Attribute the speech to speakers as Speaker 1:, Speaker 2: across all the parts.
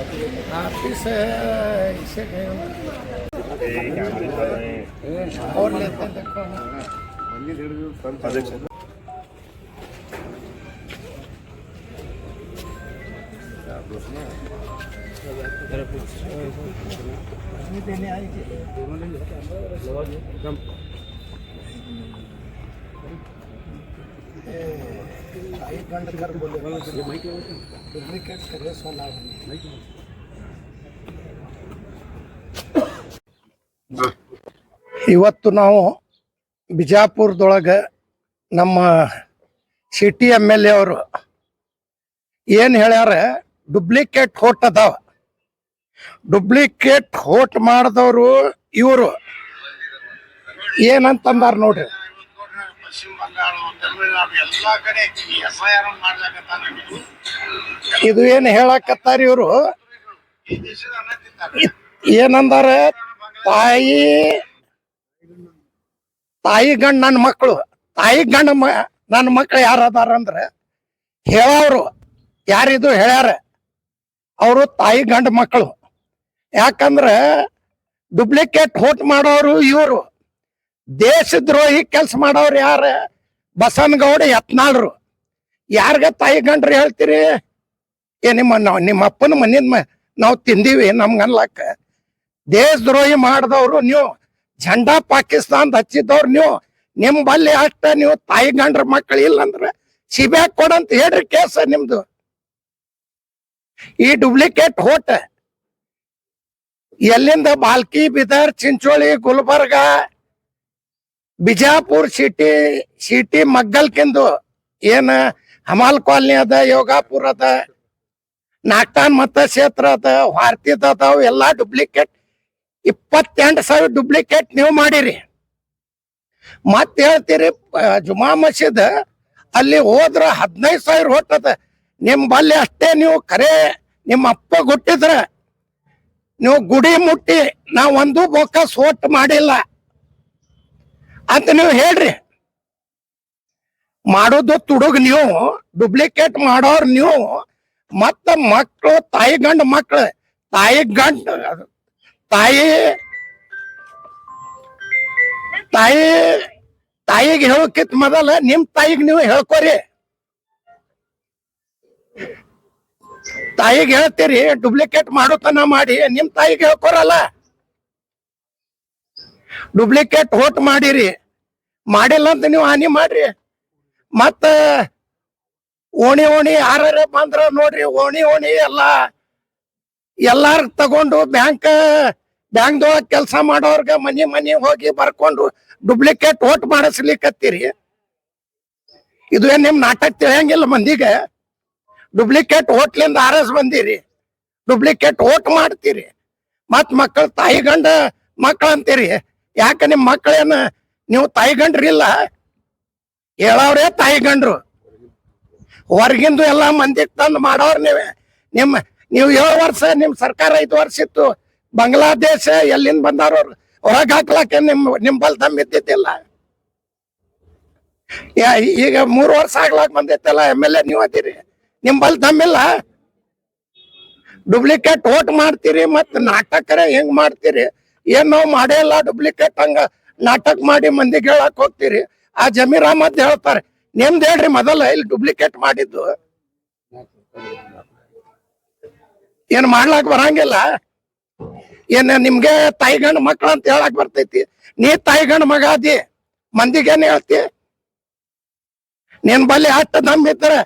Speaker 1: Office इसे और लेते हैं देखो। देने आई थी ಐದು ಗಂಟೆ ಇವತ್ತು ನಾವು ಬಿಜಾಪುರದೊಳಗೆ ನಮ್ಮ ಸಿಟಿ ಎಂ ಎಲ್ ಎ ಅವರು ಏನು ಹೇಳ್ಯಾರ ಡುಪ್ಲಿಕೇಟ್ ಹೋಟ್ ಅದಾವ. ಡುಪ್ಲಿಕೇಟ್ ಹೋಟ್ ಮಾಡಿದವರು ಇವರು. ಏನಂತಂದಾರ ನೋಡ್ರಿ.
Speaker 2: ಬಂಗಾಳ ತಮಿಳುನಾಡು ಎಲ್ಲಾ ಕಡೆ ಎಫ್ ಐ ಆರ್ ಮಾಡ್ಲಾಕತ್ತಾನ
Speaker 1: ಇದು ಏನು ಹೇಳಕತ್ತಾರ ಇವರು?
Speaker 2: ಈ ದೇಶದ
Speaker 1: ಏನಂದಾರ? ತಾಯಿ ತಾಯಿ ಗಂಡ ನನ್ನ ಮಕ್ಕಳು ತಾಯಿ ಗಂಡ ಮ ನನ್ನ ಮಕ್ಳು ಯಾರು ಅದಾರ ಅಂದ್ರೆ ಹೇಳೋರು ಯಾರಿದು ಹೇಳ್ಯಾರ? ಅವರು ತಾಯಿ ಗಂಡ ಮಕ್ಕಳು ಯಾಕಂದ್ರೆ ಡುಪ್ಲಿಕೇಟ್ ಹೋಟ್ ಮಾಡೋರು ಇವರು. ದೇಶದ್ರೋಹಿ ಕೆಲಸ ಮಾಡೋರು ಯಾರ? ಬಸವನಗೌಡ ಯತ್ನಾಳ್ರು. ಯಾರ್ಗ ತಾಯಿ ಗಂಡ್ರು ಹೇಳ್ತೀರಿ? ಏ, ನಿಮ್ಮ ನಾವು, ನಿಮ್ಮ ಅಪ್ಪನ ಮನೆಯಿಂದ ನಾವು ತಿಂದೀವಿ ನಮ್ಗೆ ಅನ್ಲಕ್ಕ. ದೇಶದ್ರೋಹಿ ಮಾಡಿದವ್ರು ನೀವು ಝಂಡಾ ಪಾಕಿಸ್ತಾನದ ಹಚ್ಚಿದವ್ರು ನೀವು ನಿಮ್ ಬಲ್ಲಿ ಅಷ್ಟ ನೀವು ತಾಯಿ ಗಂಡ್ರ ಮಕ್ಕಳು ಇಲ್ಲಂದ್ರೆ ಸಿಬ್ಯಾಕ್ ಕೊಡಂತ ಹೇಳ್ರಿ ಕೇಸ ನಿಮ್ದು. ಈ ಡುಪ್ಲಿಕೇಟ್ ಹೋಟೆ, ಎಲ್ಲಿಂದ ಬಾಲ್ಕಿ, ಬಿದರ್, ಚಿಂಚೋಳಿ, ಗುಲ್ಬರ್ಗ ಬಿಜಾಪುರ್ ಸಿಟಿ ಸಿಟಿ ಮಗ್ಗಲ್ಕಿಂದು ಏನ ಹಮಾಲ್ ಕಾಲನಿ ಅದ, ಯೋಗಾಪುರ್ ಅದ, ನಾಗ್ತಾನ್ ಮತಕ್ಷೇತ್ರ ಅದ ಭಾರತೀದ ಅದಾವ ಎಲ್ಲಾ ಡುಪ್ಲಿಕೇಟ್ ಇಪ್ಪತ್ತೆಂಟು ಸಾವಿರ ಡುಪ್ಲಿಕೇಟ್ ನೀವು ಮಾಡಿರಿ. ಮತ್ ಹೇಳ್ತೀರಿ ಜುಮಾ ಮಸೀದ್ ಅಲ್ಲಿ ಹೋದ್ರ ಹದಿನೈದು ಸಾವಿರ ಹೊಟ್ಟದ ನಿಮ್ ಬಲ್ಲಿ ಅಷ್ಟೇ ನೀವು ಕರೆ, ನಿಮ್ಮ ಅಪ್ಪ ಗುಟ್ಟಿದ್ರ, ನೀವು ಗುಡಿ ಮುಟ್ಟಿ ನಾ ಒಂದು ಬೊಕ್ಕ ಸೋಟ್ ಮಾಡಿಲ್ಲ. ಅಂತ ನೀವು ಹೇಳ್ರಿ, ಮಾಡೋದು ತುಡುಗ್ ನೀವು ಡುಪ್ಲಿಕೇಟ್ ಮಾಡೋರ್ ನೀವು, ಮತ್ತ ಮಕ್ಕಳು ತಾಯಿ ಗಂಡ ಮಕ್ಕಳು ತಾಯಿ ಗಂಡ, ತಾಯಿ ತಾಯಿ, ತಾಯಿಗೆ ಹೇಳೋಕಿತ್ ಮೊದಲ, ನಿಮ್ ತಾಯಿಗೆ ನೀವು ಹೇಳ್ಕೊರಿ. ತಾಯಿಗೆ ಹೇಳ್ತೀರಿ ಡುಪ್ಲಿಕೇಟ್ ಮಾಡೋತನ ಮಾಡಿ, ನಿಮ್ ತಾಯಿಗೆ ಹೇಳ್ಕೊರಲ್ಲ. ಡುಪ್ಲಿಕೇಟ್ ಹೋಟ್ ಮಾಡಿರಿ. ಮಾಡಿಲ್ಲ ಅಂತ ನೀವು ಹಾನಿ ಮಾಡ್ರಿ. ಮತ್ತ ಓಣಿ ಓಣಿ ಯಾರ ಬಂದ್ರ ನೋಡ್ರಿ, ಓಣಿ ಓಣಿ ಎಲ್ಲ, ಎಲ್ಲಾರ್ ತಗೊಂಡು ಬ್ಯಾಂಕ್ ಬ್ಯಾಂಕ್ದೊಳಗ ಕೆಲಸ ಮಾಡೋರ್ಗ ಮನಿ ಮನಿ ಹೋಗಿ ಬರ್ಕೊಂಡು ಡುಪ್ಲಿಕೇಟ್ ಓಟ್ ಮಾಡಿಸ್ಲಿಕ್ಕತ್ತೀರಿ ಇದು ಏನ್ ನಿಮ್ ನಾಟಕ ತಿಳಿಯಂಗಿಲ್ಲ ಮಂದಿಗೆ? ಡುಪ್ಲಿಕೇಟ್ ಓಟ್ಲಿಂದ ಆರಸ್ ಬಂದಿರಿ. ಡುಪ್ಲಿಕೇಟ್ ಓಟ್ ಮಾಡ್ತೀರಿ. ಮತ್ ಮಕ್ಕಳ ತಾಯಿ ಗಂಡ ಮಕ್ಕಳು ಅಂತೀರಿ. ಯಾಕೆ ನಿಮ್ ಮಕ್ಕಳೇನ ನೀವು ತಾಯಿ ಗಂಡ್ರಿಲ್ಲ ಹೇಳವ್ರೆ ತಾಯಿ ಗಂಡ್ರು ಹೊರಗಿಂದು ಎಲ್ಲ ಮಂದಿಗೆ ತಂದು ಮಾಡೋರ್ ನೀವೇ. ನಿಮ್ಮ ನೀವು ಏಳು ವರ್ಷ ನಿಮ್ಮ ಸರ್ಕಾರ ಐದು ವರ್ಷ ಇತ್ತು. ಬಾಂಗ್ಲಾದೇಶ ಎಲ್ಲಿಂದ ಬಂದಾರ ಹೊರಗೆ ಹೊರಗ್ ಹಾಕ್ಲಕ್ಕೆ ನಿಮ್, ನಿಂಬಲ್ ದಮ್ ಇದ್ದಿದ್ದಿಲ್ಲ. ಈಗ ಮೂರು ವರ್ಷ ಆಗ್ಲಾಕ್ ಬಂದಿತ್ತಲ್ಲ ಎಂ ಎಲ್ ಎ ನೀವು ಅದಿರಿ ನಿಂಬಲ್ ಇಲ್ಲ. ಡುಪ್ಲಿಕೇಟ್ ಓಟ್ ಮಾಡ್ತೀರಿ ಮತ್ ನಾಟಕರ ಹೆಂಗ್ ಮಾಡ್ತೀರಿ? ಏನ್ ನಾವು ಮಾಡೇ ಇಲ್ಲ ಡುಪ್ಲಿಕೇಟ್ ಹಂಗ ನಾಟಕ ಮಾಡಿ ಮಂದಿಗೆ ಹೇಳಕ್ ಹೋಗ್ತೀರಿ. ಆ ಜಮೀರ್ ಅಹಮದ್ ಹೇಳ್ತಾರೆ, ನಿಮ್ದು ಹೇಳ್ರಿ ಮೊದಲ ಇಲ್ಲಿ ಡುಪ್ಲಿಕೇಟ್ ಮಾಡಿದ್ದು. ಏನ್ ಮಾಡ್ಲಾಕ್ ಬರಂಗಿಲ್ಲ. ಏನ್ ನಿಮ್ಗೆ ತಾಯಿ ಗಂಡ ಮಕ್ಳು ಅಂತ ಹೇಳಕ್ ಬರ್ತೈತಿ. ನೀ ತಾಯಿ ಗಂಡ ಮಗ ಅದಿ ಮಂದಿಗೇನ್ ಹೇಳ್ತಿ? ನಿನ್ ಬಲ್ಲಿ ಅಷ್ಟ ನಂಬಿದ್ರೆ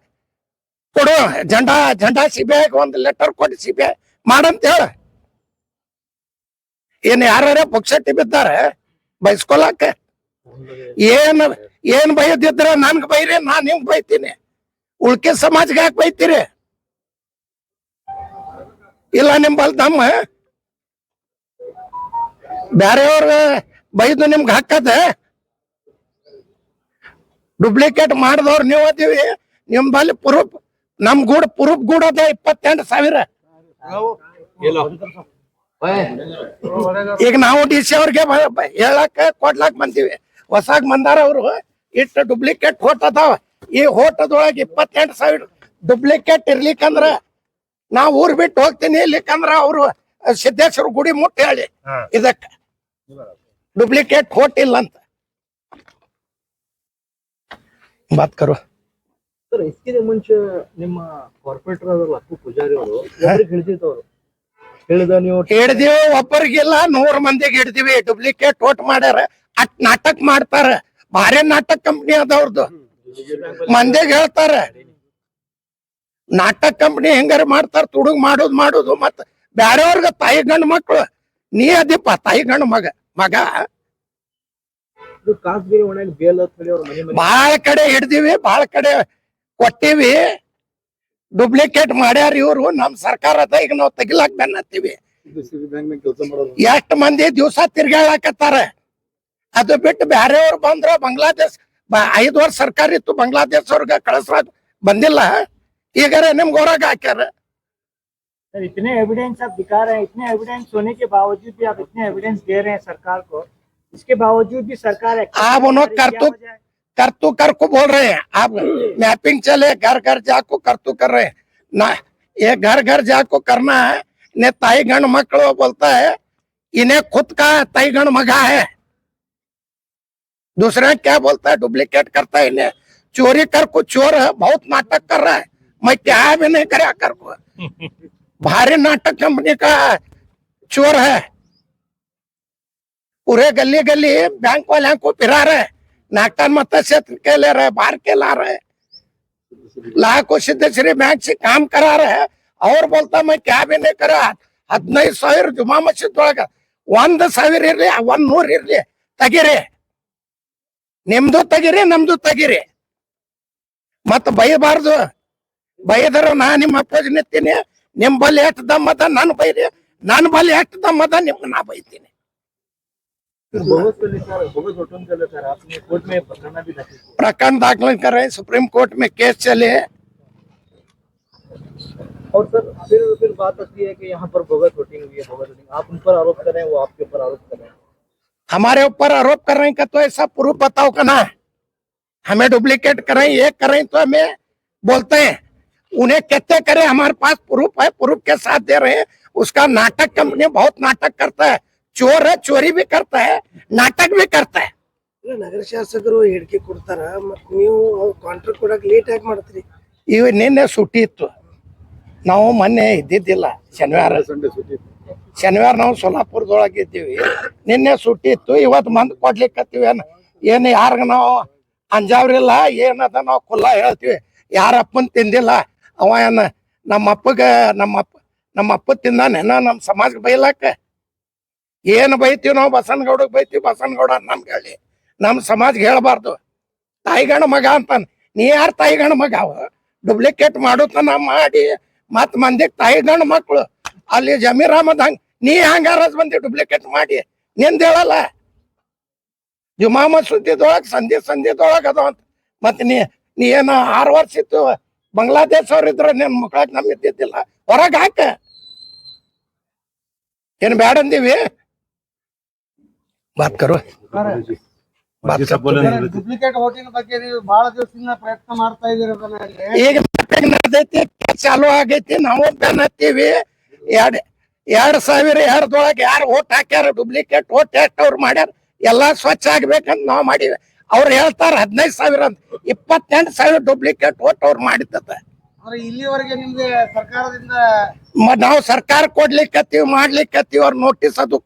Speaker 1: ಕೊಡು, ಜಂಡಾ ಜಂಡಾ ಸಿಬಿಐ ಒಂದು ಲೆಟರ್ ಕೊಟ್ಟು ಸಿಬಿಐ, ಮಾಡಂತ ಹೇಳ. ಏನ್ ಯಾರ ಪಕ್ಷ ಬಿದ್ದಾರೆ ಬೈಸ್ಕೊಳಕ ಏನ್ ಏನ್ ಬೈದಿದ್ರ ನನ್ಗ ಬೈರಿ, ನಾನ್ ನಿಮ್ಗ್ ಬೈತೀನಿ. ಉಳ್ಕೆ ಸಮಾಜಕ್ಕೆ ಯಾಕೆ ಬೈತೀರಿ? ಇಲ್ಲ ನಿಂಬಲ್ ತಮ್ಮ ಬ್ಯಾರೆಯವ್ರ ಬೈದು ನಿಮ್ಗೆ ಹಾಕದ ಡುಪ್ಲಿಕೇಟ್ ಮಾಡಿದವ್ರು ನೀವು ಅದೀವಿ. ನಿಮ್ ಬಲ್ಲಿ ಪ್ರೂಫ್, ನಮ್ ಗೂಡ್, ಪ್ರೂಫ್ ಗೂಡ್ ಅದ ಇಪ್ಪತ್ತೆಂಟು ಸಾವಿರ. ಈಗ ನಾವು ಡಿ ಸಿ ಅವ್ರಿಗೆ ಹೇಳಕ್ ಕೊಡ್ಲಾಕ್ ಬಂದೀವಿ. ಹೊಸಾಗ್ ಬಂದಾರ ಅವರು ಇಟ್ಟು ಡುಪ್ಲಿಕೇಟ್ ಹೋಟ್ ಅದಾವ. ಈ ಹೋಟದೊಳಗೆ ಇಪ್ಪತ್ತೆಂಟು ಸಾವಿರ ಡುಪ್ಲಿಕೇಟ್ ಇರ್ಲಿಕ್ಕಂದ್ರ ನಾ ಊರ್ ಬಿಟ್ಟು ಹೋಗ್ತೀನಿ ಇರ್ಲಿಕ್ಕಂದ್ರ ಅವರು ಸಿದ್ದೇಶ್ವರ ಗುಡಿ ಮುಟ್ಟಿ ಹೇಳಿ. ಇದಕ್ಕ ಡುಪ್ಲಿಕೇಟ್ ಹೋಟ್ ಇಲ್ಲ ಅಂತ. ಬಾತ್ ಕರು.
Speaker 3: ಮುಂಚೆ ನಿಮ್ಮ ಕಾರ್ಪೊರೇಟರ್ ಪೂಜಾರಿ ಅವರು. ಹೇಳಿದ ನೀವು
Speaker 1: ಹಿಡ್ದಿವಿ ಒಬ್ಬರಿಗಿಲ್ಲ ನೂರ್ ಮಂದಿಗೆ ಹಿಡ್ದಿವಿ ಡುಪ್ಲಿಕೇಟ್ ಓಟ್ ಮಾಡ್ಯಾರ. ಅಟ್ ನಾಟಕ ಮಾಡ್ತಾರ. ಭಾರಿ ನಾಟಕ ಕಂಪ್ನಿ ಅದವ್ರದ್ದು ಮಂದಿಗೆ ಹೇಳ್ತಾರ. ನಾಟಕ ಕಂಪ್ನಿ ಹೆಂಗಾರ ಮಾಡ್ತಾರ ತುಡುಗ್ ಮಾಡೋದು ಮಾಡೋದು ಮತ್ತ ಬ್ಯಾರೆಯವ್ರಿಗೆ ತಾಯಿ ಗಂಡ ಮಕ್ಳು. ನೀ ಅದಿಪ್ಪ ತಾಯಿ ಗಂಡ ಮಗ ಮಗ. ಬಾಳ ಕಡೆ ಹಿಡ್ದಿವಿ ಬಾಳ ಕಡೆ ಕೊಟ್ಟಿವಿ. ಡೂಪ್ಲಿಕೇಟ್ ಮಾಡ್ಯಾರ ಇವ್ರು ನಮ್ ಸರ್ಕಾರ ಅದ ಈಗ ನಾವು ತೆಗಿಲಾಕ್ ಬೆನ್ನತ್ತೀವಿ ಎಷ್ಟ್ ಮಂದಿ ದಿವಸ ತಿರ್ಗಾಳಕತ್ತಾರ ಅದು ಬಿಟ್ಟು ಬ್ಯಾರೆಯವ್ರು ಬಂದ್ರ ಬಾಂಗ್ಲಾದೇಶ್ ಬ- ಐದ್ ವರ್ಷ ಸರ್ಕಾರ ಇತ್ತು ಬಾಂಗ್ಲಾದೇಶ್ ಅವ್ರಿಗೆ ಕಳಿಸ್ರಾಕ್ ಬಂದಿಲ್ಲ ಈಗಾರ ನಿಮ್ಗೆ ಹೊರಗೆ ಹಾಕ್ಯಾರ
Speaker 4: सर इतने एविडेंस आप दिखा रहे हैं इतने एविडेंस होने के बावजूद भी आप इतने एविडेंस दे रहे हैं सरकार को इसके बावजूद भी सरकार action
Speaker 1: आप
Speaker 4: नहीं
Speaker 1: उन्हों
Speaker 4: कर
Speaker 1: तो- कर तू कर को बोल रहे हैं। आप मैपिंग चले, घर घर जाको कर तू कर रहे हैं। ना, ये घर घर जाको करना है, ने ताई गण मकड़ो बोलता है, इन्हें खुद का ताई गण मगा है। दूसरा क्या बोलता है? डुप्लीकेट करता है इन्हें। चोरी कर को चोर है, बहुत नाटक कर रहा है। मैं क्या भी नहीं करा कर को। भारी नाटक कंपनी का चोर है। पूरे गली गली बैंक वाले को फिरा रहे नागटान मत क्षेत्र के ले रहे बाहर के ला रहे लाखों सिद्धेश्वरी बैंक से काम करा रहे और बोलता मैं क्या भी नहीं करा ಹದಿನೈದು ಸಾವಿರ ಜುಮಾ ಮಸೀದ್ ಒಳಗ ಒಂದ್ ಸಾವಿರ ಇರ್ಲಿ ಒಂದ್ ನೂರ್ ಇರ್ಲಿ ತೆಗಿರಿ ನಿಮ್ದು ತೆಗಿರಿ ನಮ್ದು ತೆಗಿರಿ ಮತ್ತ ಬೈಬಾರ್ದು ಬೈದ್ರ ನಾ ನಿಮ್ಮ ಅಪ್ಪಜ್ ನಿಂತೀನಿ ನಿಮ್ ಬಲ್ಲಿ ಎಷ್ಟು ದಮ್ಮದ ನನ್ ಬೈರಿ ನನ್ ಬಲ್ಲಿ ಎಷ್ಟು ದಮ್ಮದ ನಿಮ್ಗೆ ನಾ ಬೈತೀನಿ
Speaker 3: भी दाखिल किया
Speaker 1: प्रकरण दाखिल सुप्रीम कोर्ट में केस चले है।
Speaker 3: और सर फिर फिर बात आती है कि यहाँ पर भगत वोटिंग हुई है भगत वोटिंग आप उन पर आरोप कर रहे हैं वो आपके ऊपर आरोप कर। रहे हैं
Speaker 1: हमारे ऊपर आरोप कर रहे हैं कि तो ऐसा प्रूफ बताओ का ना। हमें डुप्लीकेट करें ये करें तो हमें बोलते हैं। उन्हें कहते करें हमारे पास प्रूफ है प्रूफ के साथ दे रहे हैं। उसका नाटक कंपनी बहुत नाटक करता है। चोर है चोरी भी करता है नाटक भी करता है
Speaker 5: ಇಲ್ಲ ನಗರ ಶಾಸಕರು ಹೇಳಿಕೆ ಕೊಡ್ತಾರ ಮತ್ ನೀವು ಕಾಂಟ್ರಾಕ್ಟ್ ಕೊಡಕ್ ಲೇಟ್ ಯಾಕೆ ಮಾಡ್ತೀರಿ
Speaker 1: ಇವ್ ನಿನ್ನೆ ಸುಟ್ಟಿ ಇತ್ತು ನಾವು ಮೊನ್ನೆ ಇದ್ದಿದ್ದಿಲ್ಲ ಶನಿವಾರ ಶನಿವಾರ ನಾವು ಸೋಲಾಪುರದೊಳಗೆ ಇದ್ದೀವಿ ನಿನ್ನೆ ಸುಟ್ಟಿ ಇತ್ತು ಇವತ್ತು ಮಂದ್ ಕೊಡ್ಲಿಕ್ಕತ್ತೀವಿ ಏನ್ ಏನು ಯಾರಿಗ ನಾವು ಅಂಜಾವ್ರಿಲ್ಲ ಏನದ ನಾವು ಖುಲ್ಲ ಹೇಳ್ತೀವಿ ಯಾರ ಅಪ್ಪನ್ ತಿಂದಿಲ್ಲ ಅವ ಏನ ನಮ್ಮ ಅಪ್ಪಗ ನಮ್ಮ ಅಪ್ಪ ನಮ್ಮ ಅಪ್ಪ ತಿಂದಾನೇನ ನಮ್ಮ ಸಮಾಜಕ್ಕೆ ಬೈಲಾಕ ಏನು ಬೈತೀವಿ ನಾವು? ಬಸನಗೌಡಗ್ ಬೈತೀವಿ ಬಸನಗೌಡ ನಮ್ಗೆ ಹೇಳಿ. ನಮ್ಮ ಸಮಾಜಕ್ಕೆ ಹೇಳ್ಬಾರ್ದು. ತಾಯಿಗಣ ಮಗ ಅಂತ ನೀ ಯಾರು ತಾಯಿಗಣ ಮಗ? ಡೂಪ್ಲಿಕೇಟ್ ಮಾಡೋತನ ಮಾಡಿ. ಮತ್ ಮಂದಿಗೆ ತಾಯಿಗಣ ಮಕ್ಕಳು ಅಲ್ಲಿ ಜಮೀರ್ ಅಹಮದ್ ಹಂಗ್ ನೀ ಹಂಗಾರ ಬಂದಿ ಡುಪ್ಲಿಕೇಟ್ ಮಾಡಿ. ನಿಂದ ಹೇಳಲ್ಲ. ಜುಮಾಮ ಸುದ್ದಿದೊಳಗೆ, ಸಂಧಿ ಸಂಧಿದೊಳಗೆ ಅದಾವ ಅಂತ. ಮತ್ತೆ ನೀ ನೀ ಏನ ಆರು ವರ್ಷ ಇತ್ತು, ಬಾಂಗ್ಲಾದೇಶ ಅವ್ರ ಇದ್ರ ನಿನ್ನ ಮಕ್ಕಳಾಗ ನಮ್ಗೆ ಇದ್ದಿದ್ದಿಲ್ಲ. ಹೊರಗೆ ಹಾಕ. ಏನು ಬ್ಯಾಡ
Speaker 5: ಅದನ್ನ ಕರು.
Speaker 1: ಈಗ ನಡ್ದೈತಿ ಚಾಲು ಆಗೈತಿ ನಾವು ಬೆನ್ ಹತ್ತೀವಿ. ಎರಡ್ ಎರಡ್ ಸಾವಿರ ಎರಡದೊಳಗೆ ಯಾರು ಓಟ್ ಹಾಕ್ಯಾರ ಡೂಪ್ಲಿಕೇಟ್ ಓಟ್ ಎಷ್ಟು ಅವ್ರು ಮಾಡ್ಯಾರ? ಎಲ್ಲಾ ಸ್ವಚ್ಛ ಆಗ್ಬೇಕಂತ ನಾವ್ ಮಾಡಿವಿ. ಅವ್ರು ಹೇಳ್ತಾರ ಹದಿನೈದು ಸಾವಿರ ಅಂತ ಇಪ್ಪತ್ತೆಂಟು ಸಾವಿರ ಡೂಪ್ಲಿಕೇಟ್ ಓಟ್ ಅವ್ರು ಮಾಡಿದ್ದ
Speaker 5: ಅಂದ್ರೆ ಇಲ್ಲಿವರೆಗೆ ನಿಮ್ಗೆ ಸರ್ಕಾರದಿಂದ
Speaker 1: ಮ- ನಾವು ಸರ್ಕಾರ ಕೊಡ್ಲಿಕ್ಕತ್ತೀವಿ ಮಾಡ್ಲಿಕ್ಕತ್ತೀವಿ ಅವ್ರ ನೋಟಿಸ್ ಅದು